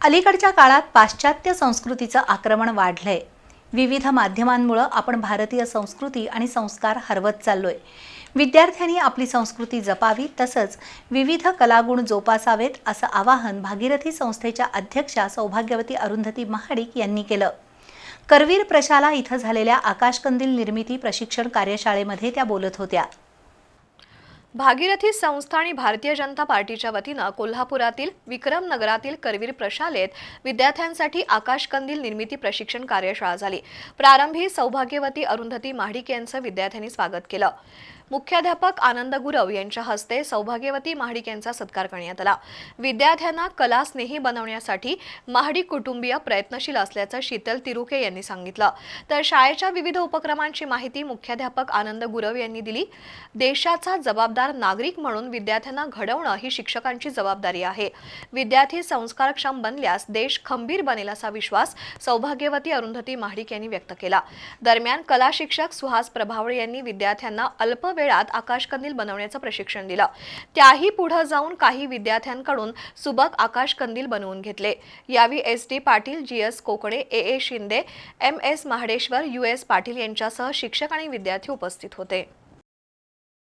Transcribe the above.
अलीकडच्या काळात पाश्चात्य संस्कृतीचं आक्रमण वाढलंय. विविध माध्यमांमुळं आपण भारतीय संस्कृती आणि संस्कार हरवत चाललोय. विद्यार्थ्यांनी आपली संस्कृती जपावी तसंच विविध कलागुण जोपासावेत असं आवाहन भागीरथी संस्थेच्या अध्यक्षा सौभाग्यवती अरुंधती महाडिक यांनी केलं. करवीर प्रशाला इथं झालेल्या आकाशकंदील निर्मिती प्रशिक्षण कार्यशाळेमध्ये त्या बोलत होत्या. भागीरथी संस्था आणि भारतीय जनता पार्टीच्या वतीनं कोल्हापुरातील विक्रम नगरातील करवीर प्रशालेत विद्यार्थ्यांसाठी आकाशकंदील निर्मिती प्रशिक्षण कार्यशाळा झाली. प्रारंभी सौभाग्यवती अरुंधती महाडिक यांचं विद्यार्थ्यांनी स्वागत केलं. मुख्याध्यापक आनंद गुरव यांच्या हस्ते सौभाग्यवती महाडिक यांचा सत्कार करण्यात आला. विद्यार्थ्यांना कला स्नेही बनवण्यासाठी महाडिक कुटुंबीय प्रयत्नशील असल्याचं शीतल तिरुके यांनी सांगितलं. तर शाळेच्या विविध उपक्रमांची माहिती मुख्याध्यापक आनंद गुरव यांनी दिली. देशाचा जबाबदार जबाबदार नागरिक म्हणून विद्यार्थ्यांना घडवणं ही शिक्षकांची जबाबदारी आहे. विद्यार्थी संस्कारक्षम बनल्यास देश खंबीर बनेल असा विश्वास सौभाग्यवती अरुंधती महाडिक यांनी व्यक्त केला. दरम्यान कला शिक्षक सुहास प्रभावळे यांनी विद्यार्थ्यांना अल्प वेळात आकाशकंदील बनवण्याचं प्रशिक्षण दिलं. त्याही पुढे जाऊन काही विद्यार्थ्यांकडून सुबक आकाशकंदील बनवून घेतले. यावेळी S D Patil G S Kokane A A Shinde M S Mahadeshwar U S Patil यांच्यासह शिक्षक आणि विद्यार्थी उपस्थित होते.